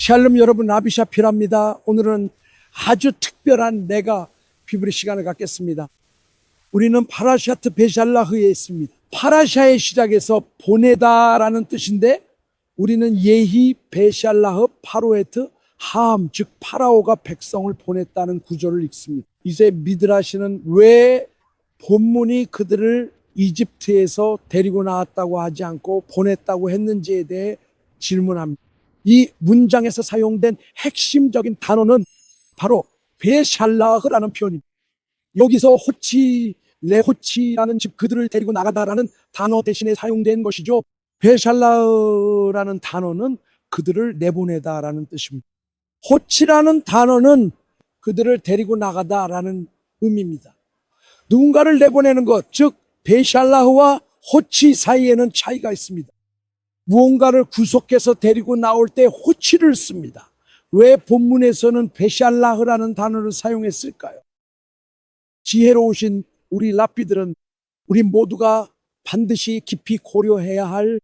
샬롬 여러분 아비샤필합니다. 오늘은 아주 특별한 내가 비브리 시간을 갖겠습니다. 우리는 파라샤트 베샬라흐에 있습니다. 파라샤의 시작에서 보내다라는 뜻인데 우리는 예히 베샬라흐 파로에트 함, 즉 파라오가 백성을 보냈다는 구조를 읽습니다. 이제 미드라시는 왜 본문이 그들을 이집트에서 데리고 나왔다고 하지 않고 보냈다고 했는지에 대해 질문합니다. 이 문장에서 사용된 핵심적인 단어는 바로 베샬라흐라는 표현입니다. 여기서 호치, 레호치라는 집 그들을 데리고 나가다라는 단어 대신에 사용된 것이죠. 베샬라흐라는 단어는 그들을 내보내다라는 뜻입니다. 호치라는 단어는 그들을 데리고 나가다라는 의미입니다. 누군가를 내보내는 것, 즉 베샬라흐와 호치 사이에는 차이가 있습니다. 무언가를 구속해서 데리고 나올 때 호치를 씁니다. 왜 본문에서는 베샬라흐라는 단어를 사용했을까요? 지혜로우신 우리 라피들은 우리 모두가 반드시 깊이 고려해야 할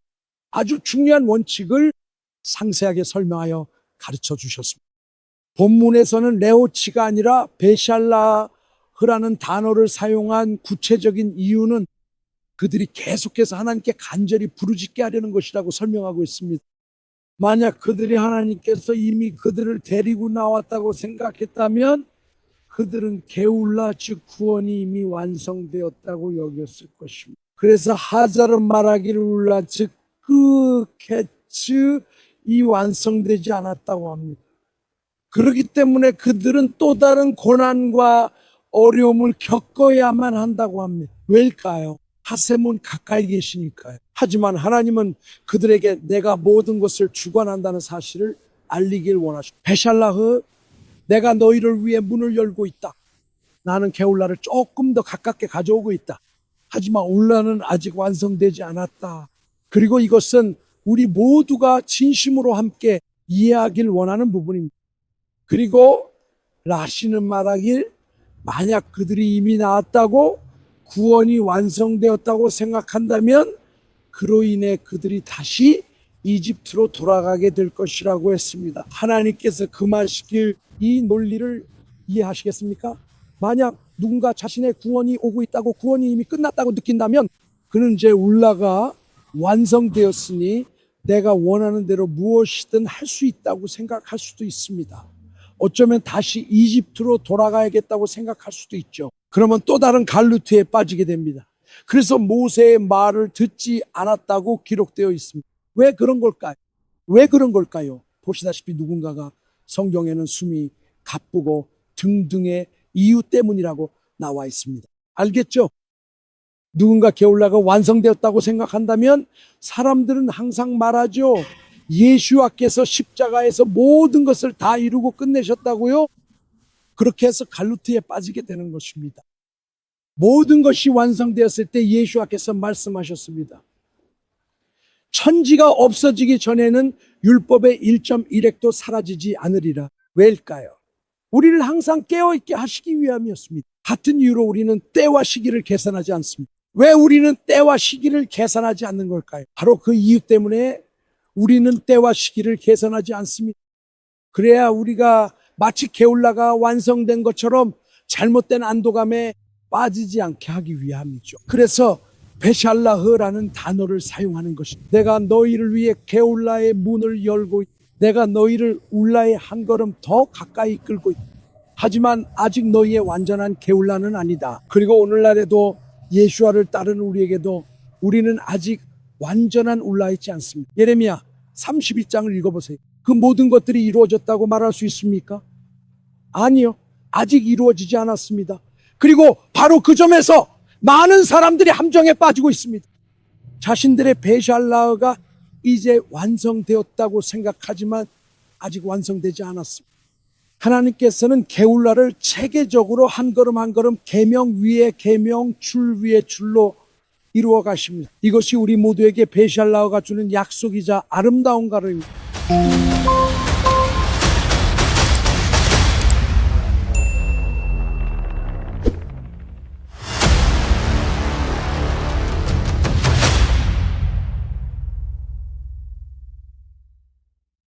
아주 중요한 원칙을 상세하게 설명하여 가르쳐 주셨습니다. 본문에서는 레오치가 아니라 베샬라흐라는 단어를 사용한 구체적인 이유는 그들이 계속해서 하나님께 간절히 부르짖게 하려는 것이라고 설명하고 있습니다. 만약 그들이 하나님께서 이미 그들을 데리고 나왔다고 생각했다면 그들은 게울라 즉 구원이 이미 완성되었다고 여겼을 것입니다. 그래서 하자는 말하기를 울라 즉그 캐츠 이 완성되지 않았다고 합니다. 그렇기 때문에 그들은 또 다른 고난과 어려움을 겪어야만 한다고 합니다. 왜일까요? 하세몬 가까이 계시니까요. 하지만 하나님은 그들에게 내가 모든 것을 주관한다는 사실을 알리길 원하십니다. 베샬라흐, 내가 너희를 위해 문을 열고 있다. 나는 게울라를 조금 더 가깝게 가져오고 있다. 하지만 올라는 아직 완성되지 않았다. 그리고 이것은 우리 모두가 진심으로 함께 이해하길 원하는 부분입니다. 그리고 라시는 말하길 만약 그들이 이미 나왔다고 구원이 완성되었다고 생각한다면 그로 인해 그들이 다시 이집트로 돌아가게 될 것이라고 했습니다. 하나님께서 금하시길 이 논리를 이해하시겠습니까? 만약 누군가 자신의 구원이 오고 있다고 구원이 이미 끝났다고 느낀다면 그는 이제 울라가 완성되었으니 내가 원하는 대로 무엇이든 할 수 있다고 생각할 수도 있습니다. 어쩌면 다시 이집트로 돌아가야겠다고 생각할 수도 있죠. 그러면 또 다른 갈루트에 빠지게 됩니다. 그래서 모세의 말을 듣지 않았다고 기록되어 있습니다. 왜 그런 걸까요? 왜 그런 걸까요? 보시다시피 누군가가 성경에는 숨이 가쁘고 등등의 이유 때문이라고 나와 있습니다. 알겠죠? 누군가 게울라가 완성되었다고 생각한다면 사람들은 항상 말하죠. 예수와께서 십자가에서 모든 것을 다 이루고 끝내셨다고요? 그렇게 해서 갈루트에 빠지게 되는 것입니다. 모든 것이 완성되었을 때 예수와께서 말씀하셨습니다. 천지가 없어지기 전에는 율법의 1.1핵도 사라지지 않으리라. 왜일까요? 우리를 항상 깨어있게 하시기 위함이었습니다. 같은 이유로 우리는 때와 시기를 계산하지 않습니다. 왜 우리는 때와 시기를 계산하지 않는 걸까요? 바로 그 이유 때문에 우리는 때와 시기를 계산하지 않습니다. 그래야 우리가 마치 게울라가 완성된 것처럼 잘못된 안도감에 빠지지 않게 하기 위함이죠. 그래서 베샬라흐라는 단어를 사용하는 것입니다. 내가 너희를 위해 게울라의 문을 열고 있- 내가 너희를 울라의 한 걸음 더 가까이 끌고 있다. 하지만 아직 너희의 완전한 게울라는 아니다. 그리고 오늘날에도 예수와를 따르는 우리에게도 우리는 아직 완전한 울라 있지 않습니다. 예레미야 32장을 읽어보세요. 그 모든 것들이 이루어졌다고 말할 수 있습니까? 아니요. 아직 이루어지지 않았습니다. 그리고 바로 그 점에서 많은 사람들이 함정에 빠지고 있습니다. 자신들의 베샬라가 이제 완성되었다고 생각하지만 아직 완성되지 않았습니다. 하나님께서는 게울라를 체계적으로 한 걸음 한 걸음 계명 위에 계명 줄 위에 줄로 이루어 가십니다. 이것이 우리 모두에게 베샬라가 주는 약속이자 아름다운 가름입니다.